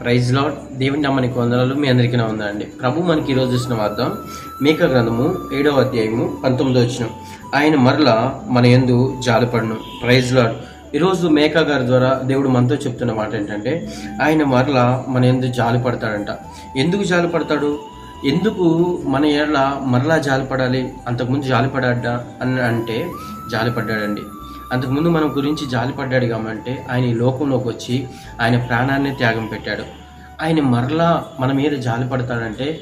Praise lord. దేవుని నమ్మని వందనాలు. మీ అందరికీ నా ఉందండి ప్రభు మనకి ఈరోజు ఇచ్చిన వార్తం మేక గ్రంథము ఏడవ అధ్యాయము పంతొమ్మిదో వచ్చిన. ఆయన మరలా మన యందు జాలిపడను ప్రైజ్ లాడ్. ఈరోజు మేకా గారి ద్వారా దేవుడు మనతో చెప్తున్న మాట ఏంటంటే ఆయన మరలా మన యందు జాలి పడతాడంట ఎందుకు జాలి పడతాడు ఎందుకు మన ఏళ్ళ మరలా జాలిపడాలి అంతకుముందు జాలిపడ్డా అని అంటే జాలిపడ్డాడండి అంతకుముందు మన గురించి జాలిపడ్డాడు కాబట్టి ఆయన ఈ లోకంలోకి వచ్చి ఆయన ప్రాణాన్ని త్యాగం పెట్టాడు. ఆయన మరలా మన మీద జాలి పడతాడంటే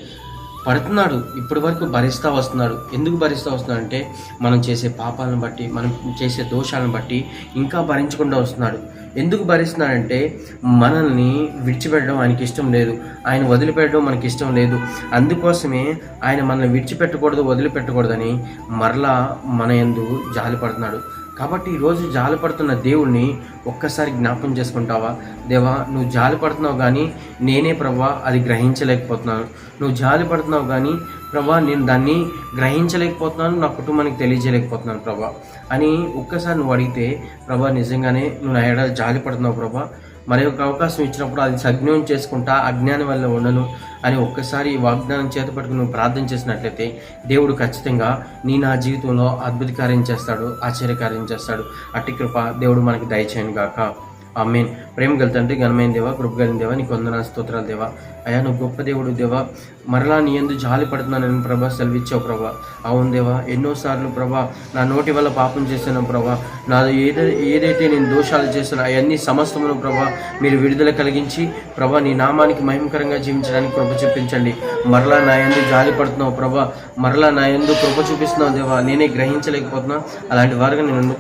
పడుతున్నాడు. ఇప్పటి వరకు భరిస్తూ వస్తున్నాడు. ఎందుకు భరిస్తూ వస్తున్నాడు అంటే మనం చేసే పాపాలను బట్టి మనం చేసే దోషాలను బట్టి ఇంకా భరించకుండా వస్తున్నాడు. ఎందుకు భరిస్తున్నాడంటే మనల్ని విడిచిపెట్టడం ఆయనకి ఇష్టం లేదు. ఆయన వదిలిపెట్టడం మనకి ఇష్టం లేదు. అందుకోసమే ఆయన మనల్ని విడిచిపెట్టకూడదు వదిలిపెట్టకూడదని మరలా మన ఎందు జాలి పడుతున్నాడు కాబట్టి ఈరోజు జాలపడుతున్న దేవుణ్ణి ఒక్కసారి జ్ఞాపకం చేసుకుంటావా? దేవా నువ్వు జాలి పడుతున్నావు కానీ నేనే ప్రభా అది గ్రహించలేకపోతున్నాను. నువ్వు జాలి పడుతున్నావు కానీ ప్రభా నేను దాన్ని గ్రహించలేకపోతున్నాను నా కుటుంబానికి తెలియజేయలేకపోతున్నాను ప్రభా. అని ఒక్కసారి నువ్వు అడిగితే ప్రభా నిజంగానే నువ్వు నా ఏడాది జాలిపడుతున్నావు ప్రభా. మరి ఒక అవకాశం ఇచ్చినప్పుడు అది సజ్ఞం చేసుకుంటా అజ్ఞానం వల్ల ఉండను అని ఒక్కసారి ఈ వాగ్దానం చేత పట్టుకుని నువ్వు ప్రార్థన చేసినట్లయితే దేవుడు ఖచ్చితంగా నీ నా జీవితంలో అద్భుత కార్యం చేస్తాడు ఆశ్చర్యకార్యం చేస్తాడు. అట్టి కృప దేవుడు మనకి దయచేయను గాక ఆమెన్. ప్రేమ గల తండ్రి ఘనమైన దేవా కృపగలిన కలిగిన దేవా నీకు వందన స్తోత్రాలు దేవా. అయ్యా నువ్వు గొప్ప దేవుడు దేవా. మరలా నీ ఎందు జాలి పడుతున్నానని ప్రభా సెలవిచ్చావు ప్రభా. అవును దేవా ఎన్నోసార్లు ప్రభా నా నోటి వల్ల పాపం చేశాను ప్రభా. నా ఏదై ఏదైతే నేను దోషాలు చేశానో అవన్నీ సమస్తమును ప్రభా మీరు విడుదల కలిగించి ప్రభా నీ నామానికి మహిమకరంగా జీవించడానికి కృప చూపించండి. మరలా నా ఎందు జాలి పడుతున్నావు ప్రభా. మరలా నా ఎందు కృప చూపిస్తున్నావు దేవా. నేనే గ్రహించలేకపోతున్నా. అలాంటి వారుగా నేను